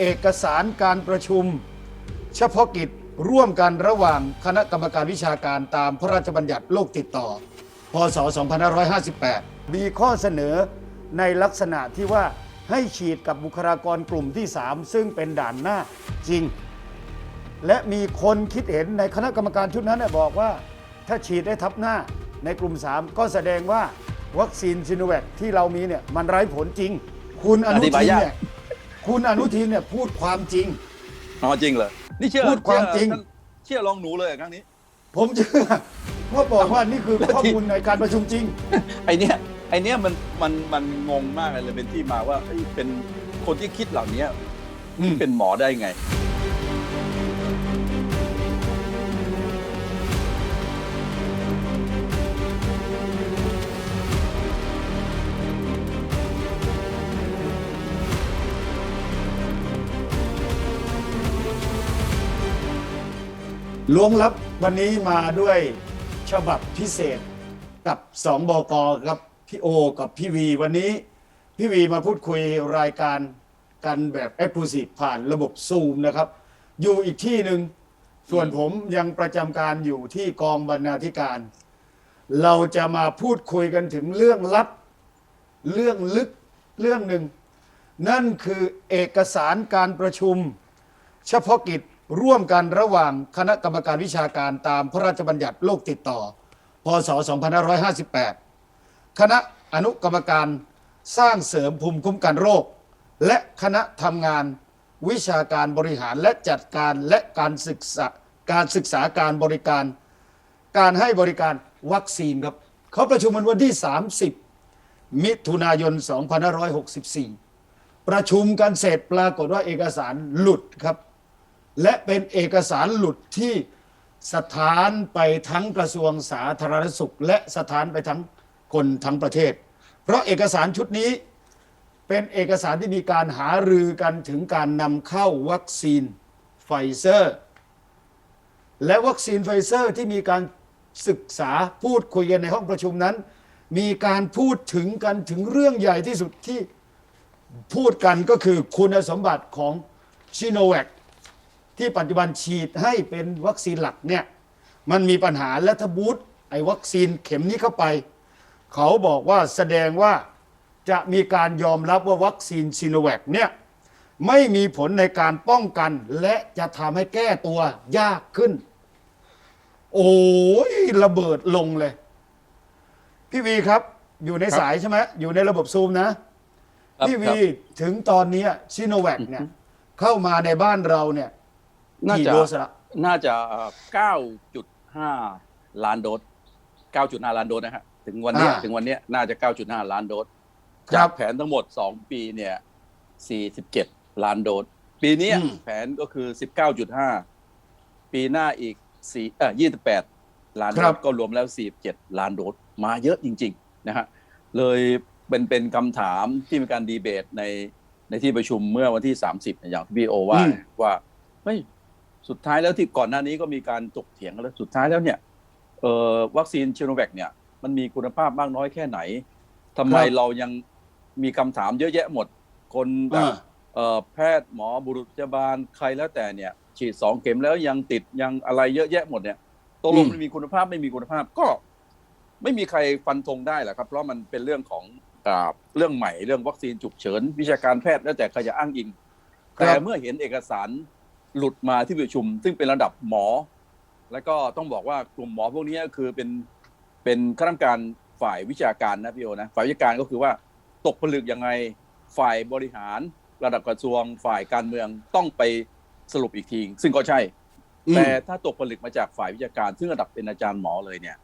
เอกสารการประชุม เฉพาะกิจร่วมกันระหว่างคณะกรรมการวิชาการตามพระราชบัญญัติโรคติดต่อ พศ 2558 มีข้อเสนอในลักษณะที่ว่าให้ฉีดกับบุคลากรกลุ่มที่ 3 ซึ่งเป็นด่านหน้าจริง และมีคนคิดเห็นในคณะกรรมการชุดนั้นบอกว่า ถ้าฉีดได้ทับหน้าในกลุ่ม 3 ก็แสดงว่าวัคซีนซิโนแวคที่เรามีเนี่ยมันไร้ผลจริง คุณอนุทินเนี่ย คุณอนุทินเนี่ยพูดความจริง อ๋อจริงเหรอนี่เชื่อพูดความจริง เชื่อท่านเชื่อลองหนูเลยอะครั้งนี้ ผมเชื่อว่าบอกว่านี่คือข้อมูลในการประชุมจริง ไอเนี้ยไอเนี้ยมันมันมันงงมากเลยเป็นที่มาว่าเอ้ยเป็นคนที่คิดเหล่านี้อืม เป็นหมอได้ไง ล้วงลับวันนี้มาด้วยฉบับพิเศษกับสองบกครับพี่โอ กับพี่วี วันนี้พี่วีมาพูดคุยรายการกันแบบเอ็กซ์คลูซีฟผ่านระบบซูมนะครับ อยู่อีกที่หนึ่งส่วนผมยังประจำการอยู่ที่กองบรรณาธิการ เราจะมาพูดคุยกันถึงเรื่องลับ เรื่องลึกเรื่องหนึ่ง นั่นคือเอกสารการประชุม เฉพาะกิจ ร่วมกันระหว่างคณะกรรมการวิชาการตามพระราชบัญญัติโรคติดต่อ พศ 2558 คณะอนุกรรมการสร้างเสริมภูมิคุ้มกันโรค และคณะทำงานวิชาการบริหารและจัดการและการศึกษาการศึกษาการบริการ การให้บริการวัคซีนครับเขาประชุมกันวันที่ 30 มิถุนายน 2564 ประชุมกันเสร็จปรากฏว่าเอกสารหลุดครับ และเป็นเอกสารหลุดที่สถานไปทั้งกระทรวงสาธารณสุข และสถานไปทั้งคนทั้งประเทศ เพราะเอกสารชุดนี้เป็นเอกสารที่มีการหารือกันถึงการนำเข้าวัคซีนไฟเซอร์ และวัคซีนไฟเซอร์ที่มีการศึกษาพูดคุยกันในห้องประชุมนั้น มีการพูดถึงกันถึงเรื่องใหญ่ที่สุดที่พูดกันก็คือคุณสมบัติของชิโนแวค ที่ปัจจุบันฉีดให้เป็นวัคซีนหลักเนี่ยมันมีปัญหาและถ้าบูตไอ้วัคซีนเข็มนี้เข้าไป เขาบอกว่าแสดงว่าจะมีการยอมรับว่าวัคซีนซีโนแวคเนี่ยไม่มีผลในการป้องกัน และจะทำให้แก้ตัวยากขึ้น โอ้ยระเบิดลงเลย พี่วีครับ อยู่ในครับสายใช่ไหมอยู่ในระบบซูมนะครับพี่ครัวีบถึงตอนเนี้ชิโนแวคเนี่ยเข้ามาในบ้านเราเนี่ย น่ากี่จะโดสละน่าจะ 9.5 ล้านโดส 9.5 ล้านโดสนะฮะถึงวันเนี้ยถึงวันเนี้ยน่าจะ 9.5 ล้านโดสจากแผนทั้งหมด 2 ปีเนี่ย 47 ล้านโดส ปีเนี้ยแผนก็คือ 19.5 ปีหน้าอีก4เอ่อ28 ล้านโดสก็รวมแล้ว 47 ล้านโดสมาเยอะจริง ๆ นะฮะ เลยเป็นเป็นคำถามที่มีการดีเบตในในที่ประชุมเมื่อวันที่ 30เนี่ยอย่างที่พี่โอว่าอืม ว่าเฮ้ย สุดท้ายแล้วที่ก่อนหน้านี้ก็มีการถกเถียงกันแล้วสุดท้ายแล้วเนี่ยเอ่อวัคซีนชิโนแวคเนี่ยมันมีคุณภาพมากน้อยแค่ไหนทำไมครับเรายังมีคำถามเยอะแยะหมด คนแบบอ่าเอ่อแพทย์หมอบุรุษพยาบาลใครแล้วแต่เนี่ย ฉีดสองเข็มแล้วยังติดยังอะไรเยอะแยะหมดเนี่ยตกลงอืมมันมีคุณภาพไม่มีคุณภาพก็ ไม่มีใครฟันธงได้แหละครับ เพราะมันเป็นเรื่องของอ่าเรื่องใหม่เรื่องวัคซีนฉุกเฉิน วิชาการแพทย์แล้วแต่ใครจะอ้างอิงครับแต่เมื่อเห็นเอกสาร หลุดมาที่ประชุม ซึ่งเป็นระดับหมอ แล้วก็ต้องบอกว่ากลุ่มหมอพวกนี้คือเป็นเป็นข้าราชการฝ่ายวิชาการนะพี่โอนะฝ่ายวิชาการก็คือว่าตกผลึกยังไงฝ่ายบริหารระดับกระทรวงฝ่ายการเมืองต้องไปสรุปอีกที ซึ่งก็ใช่อืมแต่ถ้าตกผลึกมาจากฝ่ายวิชาการ ซึ่งระดับเป็นอาจารย์หมอเลยเนี่ย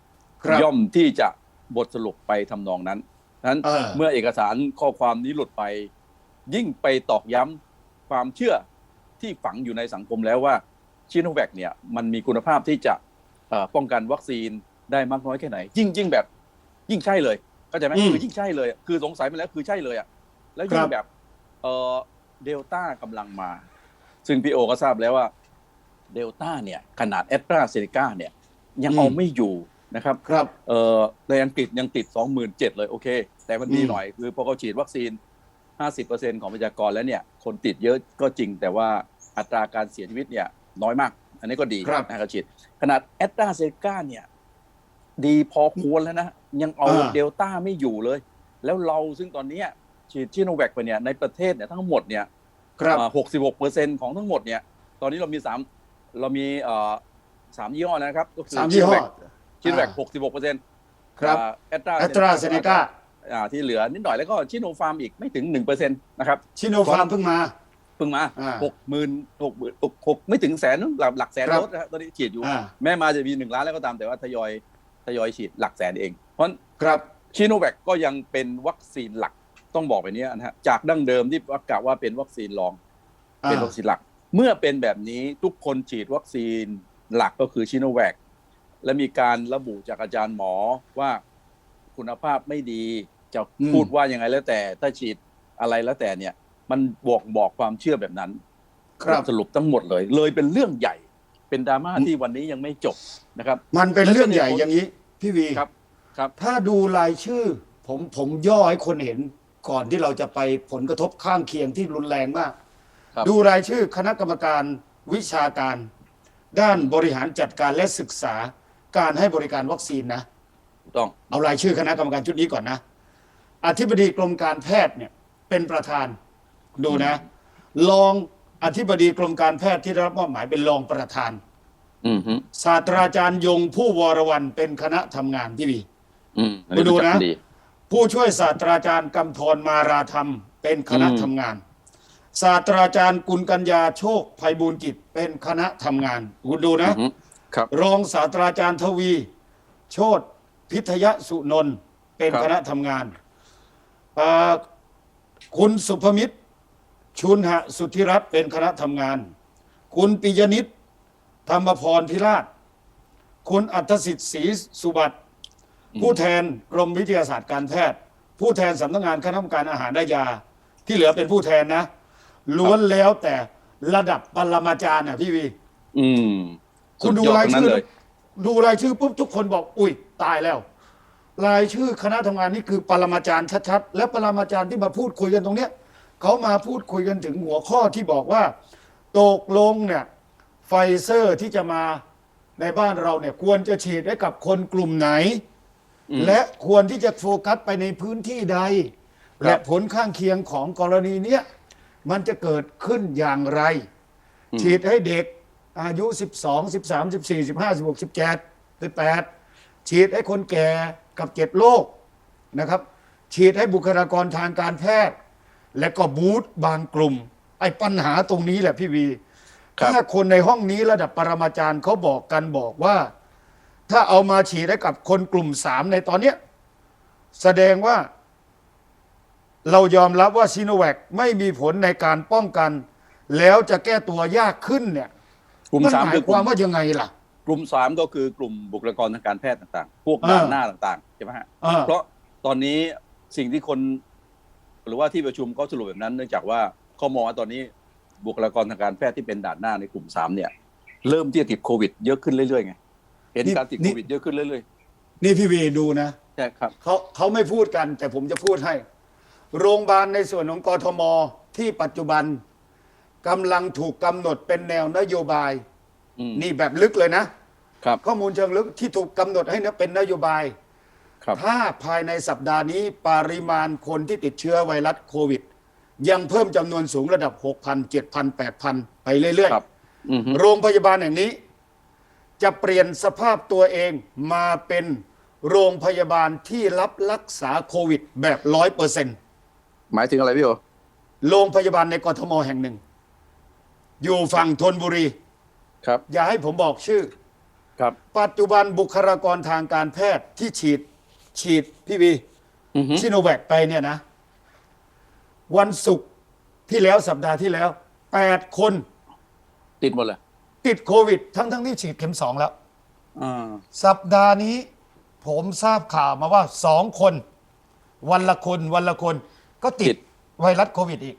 ครับย่อมที่จะบทสรุปไปทำนองนั้นนั้นเออเมื่อเอกสารข้อความนี้หลุดไป ยิ่งไปตอกย้ำความเชื่อ ที่ฝังอยู่ในสังคมแล้วว่าชิโนแวคเนี่ยมันมีคุณภาพที่จะเอ่อป้องกันวัคซีนได้มากน้อยแค่ไหน ยิ่งยิ่งแบบ ยิ่งใช่เลยเข้าใจไหมอืมคือยิ่งใช่เลย คือสงสัยมาแล้วคือใช่เลยอะแล้วยิ่คงรับแบบเอ่อเดลต้ากำลังมา ซึ่งพี่โอก็ทราบแล้วว่าเดลต้าเนี่ยขนาดแอตราเซเนกาเนี่ยยังเอาไม่อยู่นะครับครับเอ่อในอังกฤษยังติด 27,000 เลยโอเค แต่มันมีอืมหน่อยคือพอเขาฉีดวัคซีน 50%ของประชากรแล้วเนี่ยคนติดเยอะก็จริง แต่ว่าอัตราการเสียชีวิตเนี่ยน้อยมาก อันนี้ก็ดีครับนะครับฉีดขนาดแอตราเซกาเนี่ยดีพอควรแล้วนะ ยังเอาอ่าเดลต้าไม่อยู่เลย แล้วเราซึ่งตอนเนี้ยฉีดชิโนแวคไปเนี่ยในประเทศเนี่ยทั้งหมดเนี่ยครับหกสิบหกเปอร์เซ็นของทั้งหมดเนี่ยตอนนี้เรามีสามเรามีเอ่อสามยี่ห้อนะครับก็คือสามยี่ห้อชิโนแวคอ่าหกสิบหกเปอร์เซ็นต์ครับแอตราแอตราเซเนกา อ่าที่เหลือนิดหน่อยแล้วก็ชิโนฟาร์มอีกไม่ถึงหนึ่งเปอร์เซ็นต์นะครับชิโนฟาร์มเพิ่งมาเพิ่งมาอ่าหกหมื่นหกหมื่นหกไม่ถึงแสนหลักหลักแสนครับโดสนะครับตอนนี้ฉีดอยู่อ่าแม้มาจะมีหนึ่งล้านแล้วก็ตามแต่ว่าทยอยทยอยฉีดหลักแสนเอง เพราะครับชิโนแวคก็ยังเป็นวัคซีนหลักต้องบอกแบบนี้นะฮะจากดั้งเดิมที่ประกาศว่าเป็นวัคซีนรองเป็นวัคซีนหลัก เมื่อเป็นแบบนี้ทุกคนฉีดวัคซีนหลักก็คือชิโนแวคและมีการระบุจากอาจารย์หมอว่า คุณภาพไม่ดีจะอืมพูดว่ายังไงแล้วแต่ ถ้าฉีดอะไรแล้วแต่เนี่ย มันบอกบอกความเชื่อแบบนั้นครับสรุปทั้งหมดเลย เลยเป็นเรื่องใหญ่ เป็นดราม่าที่วันนี้ยังไม่จบนะครับ มันเป็นเรื่องใหญ่อย่างนี้ พี่วีครับ ครับ ถ้าดูรายชื่อ ผมผมย่อให้คนเห็นก่อนที่เราจะไปผลกระทบข้างเคียงที่รุนแรงมากครับดูรายชื่อคณะกรรมการวิชาการ ด้านบริหารจัดการและศึกษาการให้บริการวัคซีนนะถูก ต้องเอารายชื่อคณะกรรมการชุดนี้ก่อนนะ อธิบดีกรมการแพทย์เนี่ยเป็นประธานดูนะรองอธิบดีกรมการแพทย์ที่ได้รับมอบหมายเป็นรองประธานอืมฮึศาสตราจารย์ยงผู้วรวันเป็นคณะทำงานที่วีอืมอัไปดูนะรู้จักดีผู้ช่วยศาสตราจารย์กำธรมาราธรรม เป็นคณะอืมทำงาน ศาสตราจารย์กุลกัญญาโชคภัยบูลย์กิจเป็นคณะทำงานคุณดูนะอืมครับรองศาสตราจารย์ทวี โชต พิทยสุนนท์เป็นครับคณะทำงานอ่าคุณสุภมิตร ชุนหสุทธิรัตน์เป็นคณะทำงาน คุณปิยนิตธรรมพรพิราช คุณอัธสิทธิ์ศรีสุบัติ ผู้แทนกรมวิทยาศาสตร์การแพทย์ ผู้แทนสำนักงานคณะกรรมการอาหารและยา ที่เหลือเป็นผู้แทนนะล้วนแล้วแต่ระดับปรมาจารย์น่ะพี่วี อืม คุณดูสุยอรายทั้งชื่นั้นอเลย ดูรายชื่อปุ๊บทุกคนบอก อุ้ยตายแล้ว รายชื่อคณะทำงานนี่คือปรมาจารย์ชัดๆ และปรมาจารย์ที่มาพูดคุยกันตรงเนี้ยเขามาพูดคุยกันถึงหัวข้อที่บอกว่าตกลงเนี่ยไฟเซอร์ที่จะมาในบ้านเราเนี่ยควรจะฉีดให้กับคนกลุ่มไหนอืมและควรที่จะโฟกัสไปในพื้นที่ใดครับและผลข้างเคียงของกรณีเนี้ยมันจะเกิดขึ้นอย่างไรอืมฉีดให้เด็ก อายุ 12 13 14 15 16 17 18 ฉีดให้คนแก่กับเจ็ดโรคนะครับ ฉีดให้บุคลากรทางการแพทย์ และก็บูธบางกลุ่ม ไอ้ปัญหาตรงนี้แหละพี่วีครับถ้าคนในห้องนี้ระดับปรมาจารย์เขาบอกกันบอกว่า ถ้าเอามาฉีดให้กับคนกลุ่มสามในตอนเนี้ยแสดงว่าเรายอมรับว่าซีโนแวคไม่มีผลในการป้องกัน แล้วจะแก้ตัวยากขึ้นเนี่ย กลุ่มมันสามหมาคืยอกคลุ่วามมว่ายังไงล่ะ กลุ่มสามก็คือกลุ่มบุคลากรทางการแพทย์ต่างๆ พวกอ่าด่านหน้าต่างๆใช่ไหมฮะอ่าเพราะตอนนี้สิ่งที่คน หรือว่าที่ประชุมเขาสรุปแบบนั้น เนื่องจากว่าเขามองว่าตอนนี้บุคลากรทางการแพทย์ที่เป็นด่านหน้าในกลุ่มสามเนี่ย เริ่มที่จะติดโควิด เยอะขึ้นเรื่อยๆไงเห็นนี่การติดนี่โควิดเยอะขึ้นเรื่อยนี่พี่วีดูนะๆใช่ครับเขาเขาไม่พูดกัน แต่ผมจะพูดให้ โรงพยาบาลในส่วนของกทมที่ปัจจุบัน กำลังถูกกำหนดเป็นแนวนโยบาย อืม นี่แบบลึกเลยนะครับ ข้อมูลเชิงลึกที่ถูกกำหนดให้นะเป็นนโยบาย ครับ ถ้าภายในสัปดาห์นี้ปริมาณคนที่ติดเชื้อไวรัสโควิด ยังเพิ่มจำนวนสูงระดับ 6,000 7,000 8,000 ไปเรื่อย ครับ อืมฮึ ๆ โรงพยาบาลแห่งนี้ จะเปลี่ยนสภาพตัวเองมาเป็นโรงพยาบาลที่รับรักษาโควิดแบบร้อยเปอร์เซ็นต์หมายถึงอะไรพี่โอโรงพยาบาลในกทมแห่งหนึ่ง อยู่ฝั่งธนบุรี ครับ อย่าให้ผมบอกชื่อ ครับ ปัจจุบันบุคลากรทางการแพทย์ที่ฉีด ฉีดพี่วีอือฮึชิโนแวคไปเนี่ยนะ วันศุกร์ที่แล้วสัปดาห์ที่แล้วแปดคนติดหมดเลยติดโควิด ทั้งทั้งที่ฉีดเข็มสองแล้ว อ่าสัปดาห์นี้ผมทราบข่าวมาว่าสองคน วันละคนวันละคนก็ติติดดไวรัสโควิดอีก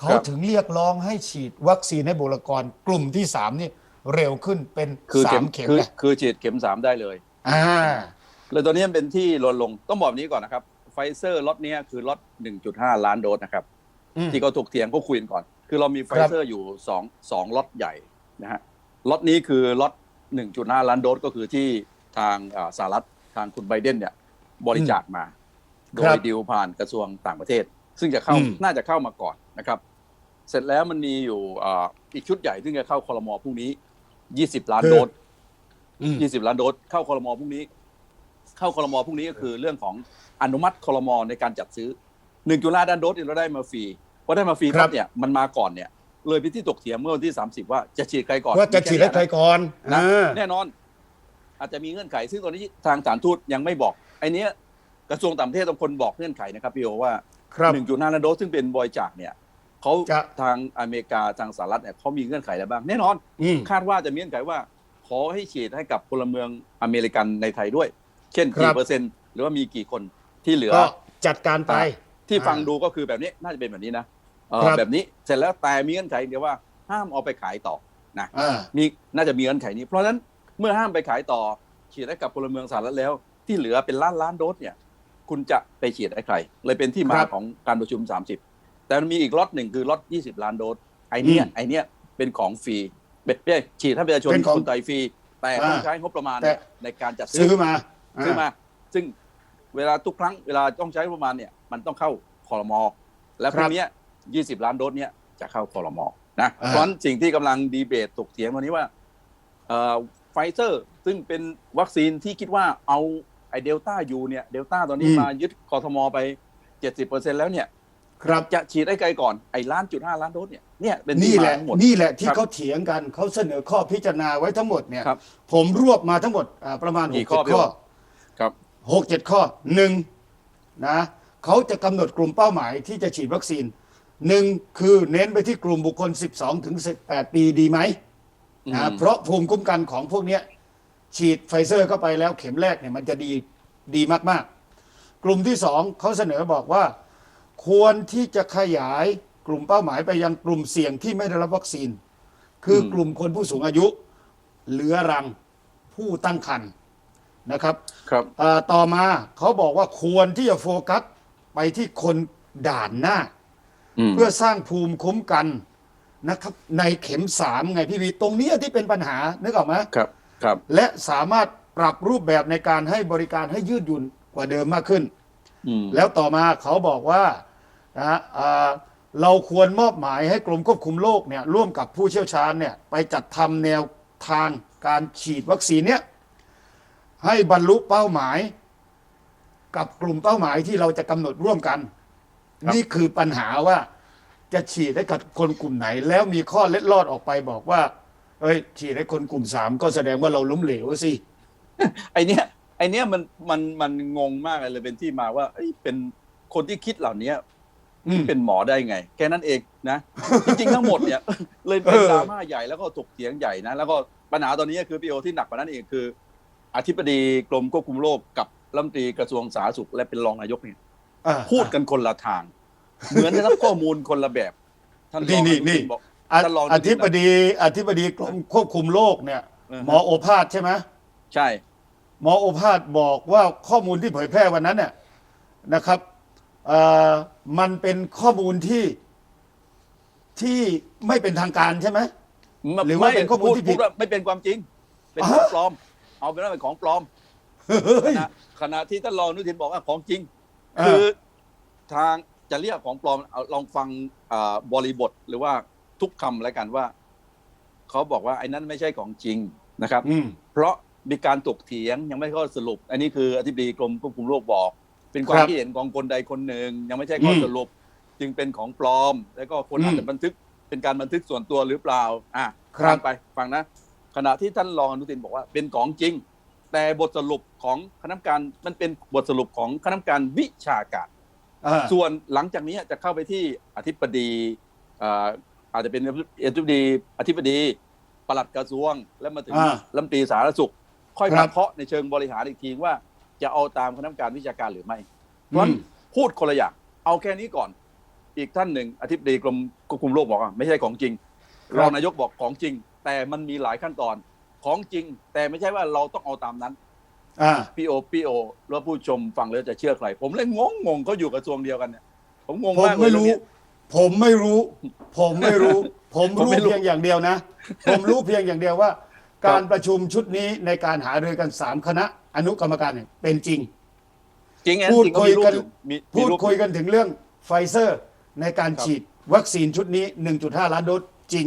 เขาครับถึงเรียกร้องให้ฉีดวัคซีนให้บุคลากรกลุ่มที่สามนี่เร็วขึ้นเป็นคือสาเข็มมเข็มคือไงคือฉีดเข็มสามได้เลย อ่าเลยตอนนี้มันเป็นที่ลดลงต้องบอกแบบนี้ก่อนนะครับไฟเซอร์ล็อตเนี้ยคือล็อต1.5 ล้านโดสนะครับ อืม ที่เขาถกเถียงเขาคุยกันก่อน คือเรามีไฟครับเซอร์อยู่สองสองล็อตใหญ่นะฮะล็อตนี้คือล็อต1.5 ล้านโดสก็คือที่ทางอ่าสหรัฐทางคุณไบเดนเนี่ยบริจาคมา โดครัยบดีลผ่านกระทรวงต่างประเทศ ซึ่งจะเข้าอืม น่าจะเข้ามาก่อนนะครับ เสร็จแล้วมันมีอยู่อ่าอีกชุดใหญ่ซึ่งจะเข้าคอรมอพรุ่งนี้20ล้านโดสอืม20ล้านโดสเข้าคอรมอพรุ่งนี้ เข้าคอรมอพรุ่งนี้ก็คือเรื่องของอนุมัติคอรมอในการจัดซื้อ1จุฬาล้านโดสเนี่ยเราได้มาฟรีพอได้มาฟรีครัปั๊บบเนี่ยมันมาก่อนเนี่ย เลยไปที่ตกเถียงเมื่อวันที่30ว่าจะฉีดใครก่อนว่าจะฉีดให้ใครก่อนนะอ่าแน่นอน อาจจะมีเงื่อนไขซึ่งตอนนี้ทางสถารทูตยังไม่บอกไอ้เนี้ยกระทรวงต่างประเทศต้องคนบอกเงื่อนไขนะครับพี่โอว่าครับหนึ่งจุดห้าล้านโดสซึ่งเป็นบริจาคเนี่ย เขาจะทางอเมริกาทางสหรัฐเนี่ยเขามีเงื่อนไขอะไรบ้างแน่นอนอืมคาดว่าจะมีเงื่อนไขว่า ขอให้ฉีดให้กับพลเมืองอเมริกันในไทยด้วย เช่นครักี่บเปอร์เซ็นต์หรือว่ามีกี่คนที่เหลือก็จัดการไปที่ฟังอ่าดูก็คือแบบนี้น่าจะเป็นแบบนี้นะเอ่อครับแบบนี้เสร็จแล้วแต่มีเงื่อนไขเดียวว่าห้ามเอาไปขายต่อนะอ่ามีน่าจะมีเงื่อนไขนี้ เพราะฉะนั้นเมื่อห้ามไปขายต่อ ฉีดให้กับพลเมืองสหรัฐแล้ว ที่เหลือเป็นล้านล้านโดสเนี่ย คุณจะไปฉีดให้ใคร เลยเป็นที่มาครับของการประชุม 30 แต่มันมีอีกล็อตหนึ่งคือล็อต20 ล้านโดสไอเนี้ยอืมไอเนี้ยเป็นของฟรีเป็นเอ้ยฉีดให้ประชาชนเป็นของ คนไทยฟรี แต่ต้องอ่าใช้งบประมาณแต่ ในการจัดซื้อมาซื้อมา ซึ่งเวลาทุกครั้งเวลาต้องใช้งบประมาณเนี่ยมันต้องเข้าคอรมอและพครัรุ่บงเนี้ย20 ล้านโดสเนี่ยจะเข้าคอรมอนะอ่าเพราะฉะนั้นสิ่งที่กำลังดีเบตตกเถียงวันนี้ว่าไฟเซอร์ซึ่งเป็นวัคซีนที่คิดว่าเอาไอเดลต้าอยู่เนี่ยเดลต้าตอนนี้อืมมายึดกทมไป 70%แล้วเนี่ย ครับจะฉีดให้ใครก่อนไอ้ล้านจุดห้าล้านโดสเนี่ยเนี่ยเป็นนี่ที่แหมาละทั้งหมดนี่แหละที่ครับเขาเถียงกันเขาเสนอข้อพิจารณาไว้ทั้งหมดเนี่ยครับผมรวบมาทั้งหมดอ่าประมาณหกี่กข้อเจ็ดข้อพี่โอครับหกเจ็ดข้อหนึ่งนะเขาจะกำหนดกลุ่มเป้าหมายที่จะฉีดวัคซีนหนึ่งคือเน้นไปที่กลุ่มบุคคล 12 ถึง 18 ปีดีไหมนะเพราะภูมิคุ้มกันของพวกเนี้ยฉีดไฟเซอร์เข้าไปแล้วเข็มแรกเนี่ยมันจะดีดีมาก ๆ กลุ่มที่สองเขาเสนอบอกว่า ควรที่จะขยายกลุ่มเป้าหมายไปยังกลุ่มเสี่ยงที่ไม่ได้รับวัคซีน คืออมกลุ่มคนผู้สูงอายุ เหลือรังผู้ตั้งครรภ์นะครับครับเอ่อต่อมาเขาบอกว่าควรที่จะโฟกัสไปที่คนด่านหน้ามเพื่อสร้างภูมิคุ้มกันนะครับ ในเข็มสามไงพี่วีตรงเนี้ยที่เป็นปัญหานึกออกไหมครับครับ และสามารถปรับรูปแบบในการให้บริการให้ยืดหยุ่นกว่าเดิมมากขึ้นอืมแล้วต่อมาเขาบอกว่า นะฮะอ่าเราควรมอบหมายให้กรมควบคุมโรคเนี่ยร่วมกับผู้เชี่ยวชาญเนี่ยไปจัดทำแนวทางการฉีดวัคซีนเนี่ยให้บรรลุเป้าหมาย กับกลุ่มเป้าหมายที่เราจะกำหนดร่วมกันครับนี่คือปัญหาว่าจะฉีดให้กับคนกลุ่มไหน แล้วมีข้อเล็ดลอดออกไปบอกว่าเอ้ยฉีดให้คนกลุ่มสามก็แสดงว่าเราล้มเหลวสิไอเนี้ยไอเนี้ยมันมันมันงงมากเลยเป็นที่มาว่าเอ้ยเป็นคนที่คิดเหล่านี้อืม เป็นหมอได้ไง แค่นั้นเองนะ จริงๆทั้งหมดเนี่ย เลยเป็นเออดราม่าใหญ่แล้วก็ถกเถียงใหญ่นะ แล้วก็ปัญหาตอนนี้คือพีโอที่หนักกว่านั้นเองคือ อธิบดีกรมควบคุมโรคกับรัฐมนตรีกระทรวงสาธารณสุขและเป็นรองนายกเนี่ยอ่าพูดกันคนละทาง เหมือนได้รับข้อมูลคนละแบบท่านรนี่องนี่อนุนี่ทินบอกอะท่านรองอธิบดีอธิบดีกรมควบคุมโรคเนี่ยอือฮะหมอโอภาสใช่ไหมใช่ หมอโอภาสบอกว่าข้อมูลที่เผยแพร่วันนั้นเนี่ยนะครับเอ่อ มันเป็นข้อมูลที่ที่ไม่เป็นทางการใช่ไหม หรือว่าเป็นข้อมูลที่ผิดพูว่าไม่เป็นความจริง เป็นอ่าของปลอม เอาเป็นว่าเป็นของปลอมเฮ้ยนะขณะที่ท่านรองอนุทินบอกว่าของจริงอ่าคือทางจะเรียกของปลอมเอาลองฟังอ่าบริบทหรือว่าทุกคำแล้วกันว่าเขาบอกว่าไอ้นั้นไม่ใช่ของจริงนะครับอืมเพราะมีการตกเถียงยังไม่ข้อสรุป อันนี้คืออธิบดีกรมควบคุมโรคบอก เป็นความครับคิดเห็นของคนใดคนหนึ่ง ยังไม่ใช่ข้ออมสรุปจึงเป็นของปลอม แล้วก็คนอืมอาจจะบันทึกเป็นการบันทึกส่วนตัวหรือเปล่า อะครับฟังไปฟังนะ ขณะที่ท่านรองอนุทินบอกว่าเป็นของจริง แต่บทสรุปของคณะกรรมการมันเป็นบทสรุปของคณะกรรมการวิชาการอ่าส่วนหลังจากนี้จะเข้าไปที่อธิบดีเอ่ออาจจะเป็นอธิบดีอธิบดีปลัดกระทรวง แล้วมาถึงอ่ารัฐมนตรีสาธารณสุข ค่อยครัมาบเคาะในเชิงบริหารอีกทีว่า จะเอาตามคณะกรรมการวิชาการหรือไม่เพราะฉะนั้นอืมพูดคนละอย่างเอาแค่นี้ก่อน อีกท่านหนึ่งอธิบดีกรมควบคุมโรคบอกว่าไม่ใช่ของจริงครับรองนายกบอกของจริง แต่มันมีหลายขั้นตอนของจริง แต่ไม่ใช่ว่าเราต้องเอาตามนั้นอ่าพี่โอพี่โอแล้วผู้ชมฟังแล้วจะเชื่อใคร ผมเลยงงงงเขาอยู่กระทรวงเดียวกันเนี่ยผมงงผมมากเลยไม่เรื่องรู้เนี้ยผมไม่รู้ ผมไม่รู้ ผมผมรู้ไม่รู้เพียงอย่างเดียวนะ ผมรู้เพียงอย่างเดียวว่า การประชุมชุดนี้ในการหารือกันสามคณะ อนุกรรมการเนี่ยเป็นจริง จริงไงพูดจริงก็คุยมีรูปกันอยู่มีมีพูดรูปคุยกันถึงเรื่องไฟเซอร์ในการครับฉีดวัคซีนชุดนี้ 1.5 ล้านโดสจริง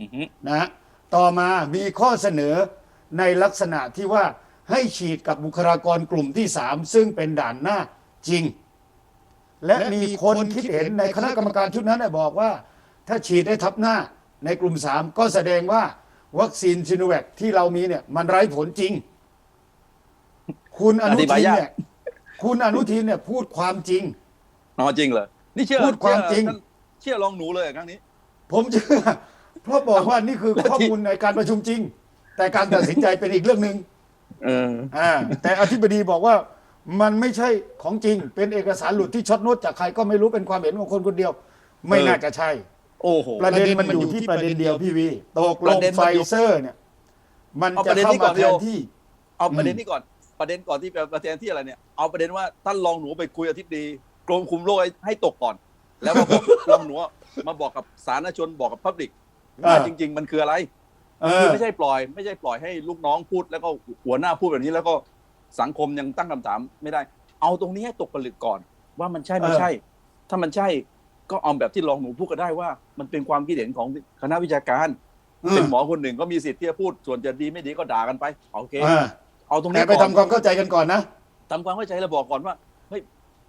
อือฮึนะฮะต่อมามีข้อเสนอในลักษณะที่ว่าให้ฉีดกับบุคลากรกลุ่มที่ 3 ซึ่งเป็นด่านหน้าจริง และมีคนคิดเห็นในคณะกรรมการชุดนั้นนะบอกว่า ถ้าฉีดได้ทับหน้าในกลุ่ม 3 ก็แสดงว่าวัคซีนซิโนแวคที่เรามีเนี่ยมันไร้ผลจริง คุณอนุอธิบายทินยากเนี่ยคุณอนุทินเนี่ยพูดความจริงอ๋อจริงเหรอนี่เชื่อพูดความจริง เชื่อท่นเชื่อลองหนูเลยอะครั้งนี้ ผมเชื่อเพราะบอกว่านี่คือแล้วที่ข้อมูลในการประชุมจริง แต่การตัดสินใจเป็นอีกเรื่องหนึ่งเอออ่าแต่อธิบดีบอกว่ามันไม่ใช่ของจริง เป็นเอกสารหลุดที่ช็อตโน้ตจากใครก็ไม่รู้เป็นความเห็นของคนคนเดียว ไม่เออน่าจะใช่ โอ้โหประเด็นมันอยู่ที่ประเด็นเดียวพี่วีตกลประงเด็นไฟมันอยู่เซอร์เนี่ย มันเอาจะประเด็นเข้านี้ก่มาอนแทเดียวนที่ เอาประเด็นอืมนี้ก่อน ประเด็นก่อนที่ประเด็นที่อะไรเนี่ยเอาประเด็นว่าท่านรองหนูไปคุยอธิบดีกรมคุมโรคให้ให้ตกก่อน แล้วมาบอกรองหนูอะมาบอกกับสาธารณชนบอกกับพับลิกว่าจริง ๆ มันคืออะไรเอคืออไม่ใช่ปล่อย ไม่ใช่ปล่อยให้ลูกน้องพูด แล้วก็หัวหน้าพูดแบบนี้ แล้วก็สังคมยังตั้งคำถามไม่ได้ เอาตรงนี้ให้ตกผลึกก่อน ว่ามันใช่ไม่เออใช่ ถ้ามันใช่ก็เอาแบบที่รองหนูพูดก็ได้ว่า มันเป็นความคิดเห็นของคณะวิชาการเป็นหมอคนหนึ่งก็มีสิทธิ์ที่จะพูดส่วนจะดีไม่ดีก็ด่ากันไปโอเค เออเอาตรงแต่นี้ไปก่ทำอนความเข้าใจกันก่อนนะทำความเข้าใจแล้วบอกก่อนว่าเฮ้ย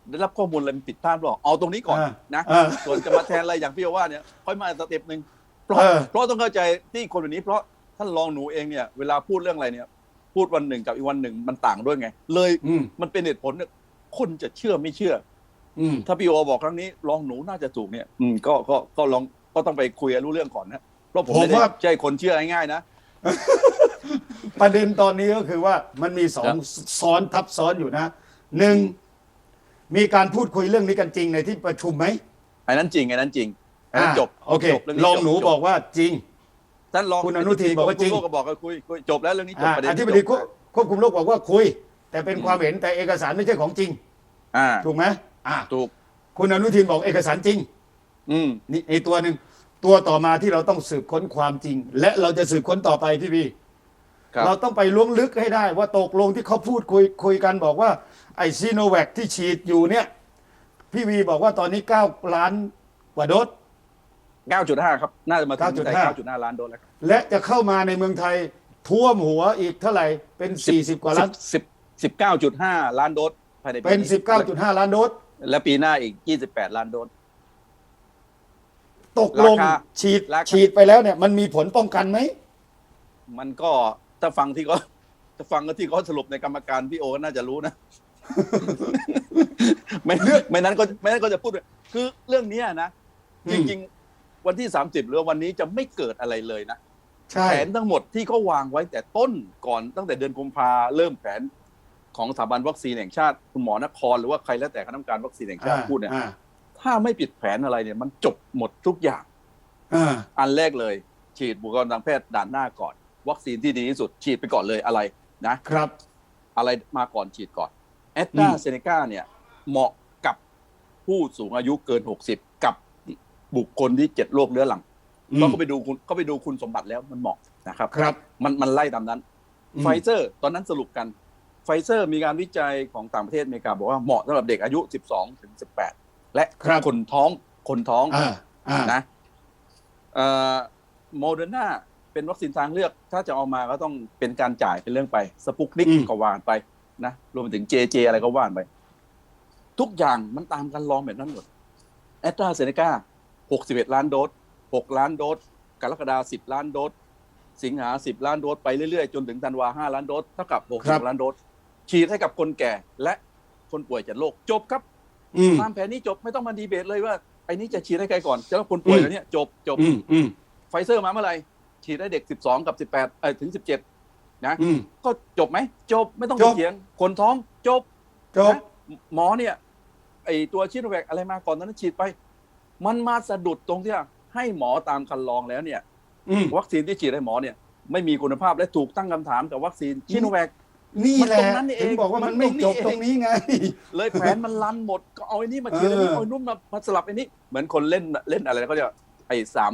ได้รับข้อมูลอะไรมันผิดพลาดหรอเอาตรงนี้ก่อนอ่านะอ่าส่วนจะมาแทนอะไรอย่างพี่โอว่าเนี่ยค่อยมาสเต็ปหนึ่งเพราะเออเพราะต้องเข้าใจที่คนแบบนี้เพราะท่านรองหนูเองเนี่ยเวลาพูดเรื่องอะไรเนี่ย พูดวันหนึ่งกับอีกวันหนึ่งมันต่างด้วยไง เลยอืมมันเป็นเหตุผลเนี่ยคนจะเชื่อไม่เชื่ออืมถ้าพี่โอบอกครั้งนี้รองหนูน่าจะถูกเนี่ย อืมก็ก็ก็ลองก็ต้องไปคุยกันรู้เรื่องก่อนนะเพราะผมไม่ได้ใช่คนเชื่อง่ายๆนะ ประเด็นตอนนี้ก็คือว่ามันมีสองซ้อนทับซ้อนอยู่นะหนึ่งมีการพูดคุยเรื่องนี้กันจริงในที่ประชุมไหมไอ้นั้นจริงไอ้นั้นจริงไอ้นั้นอ่าจบโอเคจบเรื่ลองหนูจบอกว่าจริงท่านรองคุณอนุทินบอกว่าจริงคุณโลก็บอกก็คุยคุยจบแล้วเรื่องนี้จบอ่าประเด็นอนี้ธิบดีจควบควบคุมโรคบอกว่าคุย แต่เป็นความเห็นแต่เอกสารไม่ใช่ของจริง อ่า ถูกไหมอ่าถูก คุณอนุทินบอกเอกสารจริง อืมนี่ไอตัวหนึ่งตัวต่อมาที่เราต้องสืบค้นความจริง และเราจะสืบค้นต่อไปพี่บี ครับเราต้องไปล้วงลึกให้ได้ว่าตกลงที่เขาพูดคุยคุยกันบอกว่า ไอซีโนแวคที่ฉีดอยู่เนี่ย พี่วีบอกว่าตอนนี้ 9 ล้านกว่าโดส 9.5 ครับ น่าจะมาถึง9.5 9.5 ล้านโดสแล้วครับและจะเข้ามาในเมืองไทยท่วมหัวอีกเท่าไหร่เป็น 40 กว่าล้าน 10 19.5 ล้านโดสภายในปีเป็น 19.5 ล้านโดส และปีหน้าอีก 28 ล้านโดส ตกลงราคาฉีดราคา ฉีดไปแล้วเนี่ยมันมีผลป้องกันไหม มันก็ ถ้าฟังที่เขาถ้าฟังที่เขาสรุปในกรรมการพี่โอก็น่าจะรู้นะ ไม่ไม่นั้นก็ไม่นั้นก็จะพูดเลยคือเรื่องเนี้ยนะอืจมริงๆ วันที่30หรือวันนี้จะไม่เกิดอะไรเลยนะ ใช่ แผนทั้งหมดที่เขาวางไว้แต่ต้นก่อนตั้งแต่เดือนกุมภาเริ่มแผนของสถาบันวัคซีนแห่งชาติ คุณหมอนครหรือว่าใครแล้วแต่คณะกรรมการวัคซีนแห่งชาติอ่าพูดเนี่ยอ่าถ้าไม่ปิดแผนอะไรเนี่ย มันจบหมดทุกอย่าง อ่าอันแรกเลย ฉีดบุคลากรทางแพทย์ด่านหน้าก่อน วัคซีนที่ดีที่สุดฉีดไปก่อนเลยอะไรนะครับ อะไรมาก่อนฉีดก่อนแอสตราเซเนกาเนี่ยเหมาะกับผู้สูงอายุเกิน 60 กับบุคคลที่เจ็ดโรคเรื้อรังอืมเราก็ไปดูคุณก็ไปดูคุณสมบัติแล้วมันเหมาะนะครับครับมันมันไล่ตามนั้นอืมไฟเซอร์ตอนนั้นสรุปกันไฟเซอร์มีการวิจัยของต่างประเทศอเมริกาบอกว่าเหมาะสำหรับเด็กอายุ 12 ถึง 18 และครับคนท้องคนท้องอ่าอ่านะโมเดอร์นา เป็นวัคซีนทางเลือก ถ้าจะเอามาก็ต้องเป็นการจ่ายเป็นเรื่องไป สปุกนิกอืมก็ว่านไปนะรวมไปถึงเจเจอะไรก็ว่านไป ทุกอย่างมันตามกันลองแบบนั้นหมดแอตราเซเนกา61 ล้านโดส 6 ล้านโดสกรกฎาคม10 ล้านโดส สิงหา 10 ล้านโดส ไปเรื่อยๆ จนถึงธันวา5ล้านโดส เท่ากับครับ60ล้านโดส ฉีดให้กับคนแก่และคนป่วยจากโรคจบครับอืมตามแผนนี้จบไม่ต้องมาดีเบตเลยว่าไอ้นี้จะฉีดให้ใครก่อนจะว่าคนป่วยอืมแล้วเนี่ยจบจบอืมอืมไฟเซอร์มาเมื่อไหร่ ฉีดให้เด็ก 12 กับ 18เอ้ยถึง 17 นะ อืม ก็จบไหม จบไม่ต้องจบ เถียงคนท้องจบจบ นะหมอเนี่ยไอตัวชิโนแวคอะไรมาก่อนตอนนั้นฉีดไป มันมาสะดุดตรงที่ว่าให้หมอตามคันลองแล้วเนี่ย อืม วัคซีนที่ฉีดให้หมอเนี่ย ไม่มีคุณภาพและถูกตั้งคำถามกับวัคซีนชิโนแวคนี่มันแหตรละงนั้นนี่เองถึงบอกว่ามันมันไม่ตรงนี้จบตรงนี้ไง เลยแผนมันลันหมดก็เอาไอ้นี่มาเขียนไอ้นี่เออ เอาไอ้นุ่มมามาสลับไอ้นี่เหมือนคนเล่นเล่นอะไรเขาเรียกว่าไอ้สาม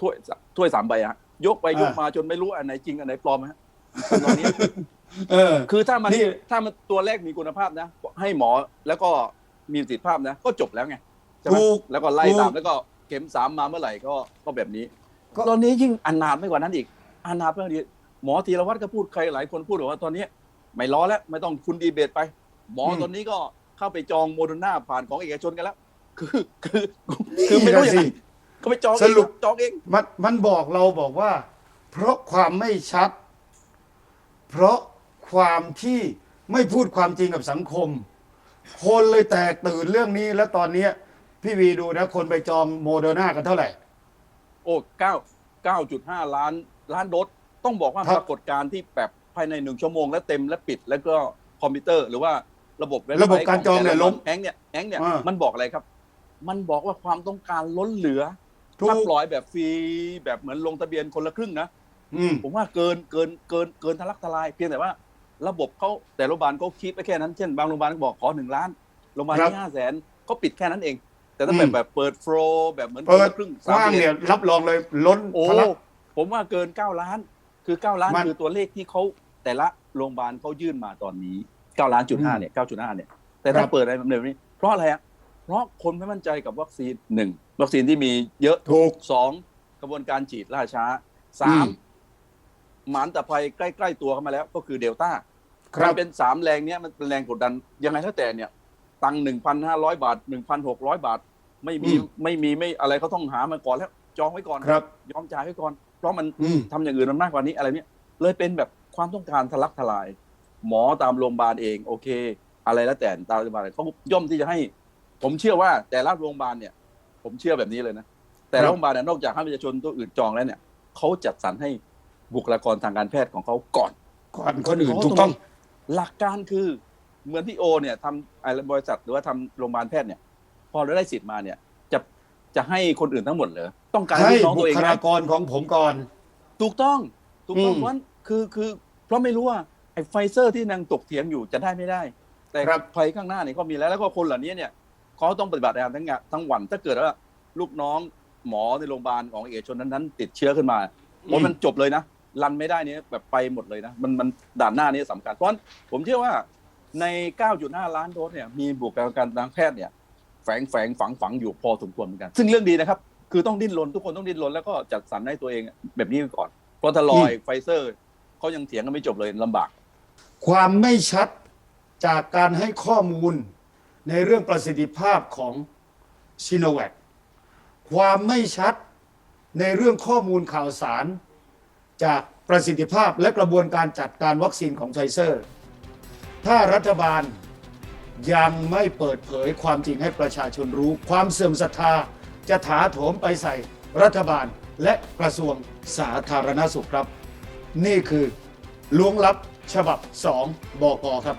ถ้วยถ้วยสามใบอะ ยกไปยกมาจนไม่รู้อันไหนจริงอันไหนปลอมฮะตรงนี้เออคือถ้ามันนี่ถ้ามันตัวแรกมีคุณภาพนะ ให้หมอแล้วก็มีประสิทธิภาพนะ ก็จบแล้วไงใช่ไหมถูกแล้วก็ไล่ถูกตามแล้วก็เข็มสามมาเมื่อไหร่ก็ก็แบบนี้ก็ตอนนี้ยิ่งอนาถไม่กว่านั้นอีกอนาถไม่กว่านี้หมอธีรวัตรก็พูดใครหลายคนพูดบอกว่าตอนนี้ ไม่ล้อแล้วไม่ต้องคุณดีเบตไป หมอตอนนี้ก็เข้าไปจองโมเดอร์นาผ่านของเอกชนกันแล้ว คือคือคือไม่รู้ยังไง ก็ไปจองเองสรุป จองเอง มันมันบอกเราบอกว่า เพราะความไม่ชัด เพราะความที่ไม่พูดความจริงกับสังคม คนเลยแตกตื่นเรื่องนี้แล้วตอนเนี้ยพี่วีดูนะ คนไปจองโมเดอร์นากันเท่าไหร่ โอ้เก้าเก้าจุดห้าล้านล้านโดสต้องบอกว่าครัปบรากฏการณ์ที่แบบภายในหนึ่งชั่วโมง และเต็มและปิด แล้วก็คอมพิวเตอร์หรือว่าระบบเว็บไซต์ระบบการจองเนี่ยขแต่ะล้มแฮงก์เนี่ยแฮงก์เนี่ย อ่ามั มันบอกอะไรครับ มันบอกว่าความต้องการล้นเหลือ ถูกถ้าปล่อยแบบฟรีแบบเหมือนลงทะเบียนคนละครึ่งนะอืมผมว่าเกินเกินเกินเกินทะลักทลาย เพียงแต่ว่า ระบบเขาแต่โรงพยาบาลเขาคิดไปแค่นั้นเช่นบางโรงพยาบาลก็บอกขอหนึ่งล้านโรงพยาบาลครับที่ห้าแสนก็ปิดแค่นั้นเอง แต่ถ้าอืแบบมแบบเปิดโฟลแบบเหมือนคเปินดละครึ่งกว้างดือเนี่ยรับรองเลยล้นโอ้ทะลักผมว่าเกินเก้าล้าน คือเก้าล้านมันคือตัวเลขที่เขาแต่ละโรงพยาบาลเขายื่นมาตอนนี้เก้าล้านจุดห้าอืมเนี่ยเก้าจุดห้าเนี่ยแต่คถ้ารับเปิดอะไรแบบนี้เพราะอะไรอะ เพราะคนไม่มั่นใจกับวัคซีนหนึ่งวัคซีนที่มีเยอะถูกสองกระบวนการฉีดล่าช้าสามอืมหมานตะไคร้ใกล้ ๆ ตัวเข้ามาแล้ว ก็คือเดลต้าครัมับนเป็นสามแรงเนี้ยมันเป็นแรงกดดันยังไงก็แต่เนี่ย ตังหนึ่งพันห้าร้อยบาทหนึ่งพันหกร้อยบาท ไม่มีอืมไม่มีไม่อะไรเขาต้องหามาก่อนแล้ว จองไว้ก่อนครับ ยอมจ่ายไว้ก่อน เพราะมันอืมทำอย่างอื่นมันมากกว่านี้อะไรเนี่ยเลยเป็นแบบความต้องการทะลักทลาย หมอตามโรงพยาบาลเอง โอเค อะไรแล้วแต่ตามโรงพยาบาลเขาย่อมที่จะให้ ผมเชื่อว่าแต่ละโรงพยาบาลเนี่ย ผมเชื่อแบบนี้เลยนะ แต่ละโรงพยาบาลเนี่ยนอกจากให้ประชาชนตัวอื่นจองแล้วเนี่ยเขาจัดสรรให้บุคลากรทางการแพทย์ของเขาก่อน ก่อนคนอื่นถูกต้อง หลักการคือเหมือนพี่โอเนี่ยทำอะไรบริษัทหรือว่าทำโรงพยาบาลแพทย์เนี่ย พอเราได้สิทธิ์มาเนี่ย จะจะให้คนอื่นทั้งหมดเหรอต้องการให้ลูกน้องบุตัวเองคไหมลากรของผมก่อน ถูกต้องถูกต้องอืมเพราะฉะนั้นคือคือเพราะไม่รู้ว่าไอ้ไฟเซอร์ที่นางตกเถียงอยู่จะได้ไม่ได้ แต่ครับภัยข้างหน้าเนี่ยก็มีแล้วแล้วก็คนเหล่านี้เนี่ย เขาต้องปฏิบัติงานทั้งงานทั้งวัน ถ้าเกิดว่าลูกน้องหมอในโรงพยาบาลของเอกชนนั้นๆ ติดเชื้อขึ้นมาโอ้ยมันจบเลยนะรันไม่ได้เนี่ยแบบไปหมดเลยนะมันมันด่านหน้านี้สำคัญเพราะฉะนั้นผมเชื่อว่าใน 9.5 ล้านโดสเนี่ยมีบุคลากรทางแพทย์เนี่ยแฝงแฝงฝังฝังอยู่พอสมควรเหมือนกัน ซึ่งเรื่องดีนะครับ คือต้องดิ้นรนทุกคนต้องดิ้นรนแล้วก็จัดสรรให้ตัวเองแบบนี้ไปก่อน เพราะถ้าลอยไฟเซอร์เขายังเถียงกันไม่จบเลยลำบาก ความไม่ชัดจากการให้ข้อมูล ในเรื่องประสิทธิภาพของชิโนแวคความไม่ชัดในเรื่องข้อมูลข่าวสาร จากประสิทธิภาพและกระบวนการจัดการวัคซีนของไฟเซอร์ ถ้ารัฐบาลยังไม่เปิดเผยความจริงให้ประชาชนรู้ ความเสื่อมศรัทธาจะถาโถมไปใส่รัฐบาลและกระทรวงสาธารณสุขครับ นี่คือล้วงลับฉบับ 2 บกครับ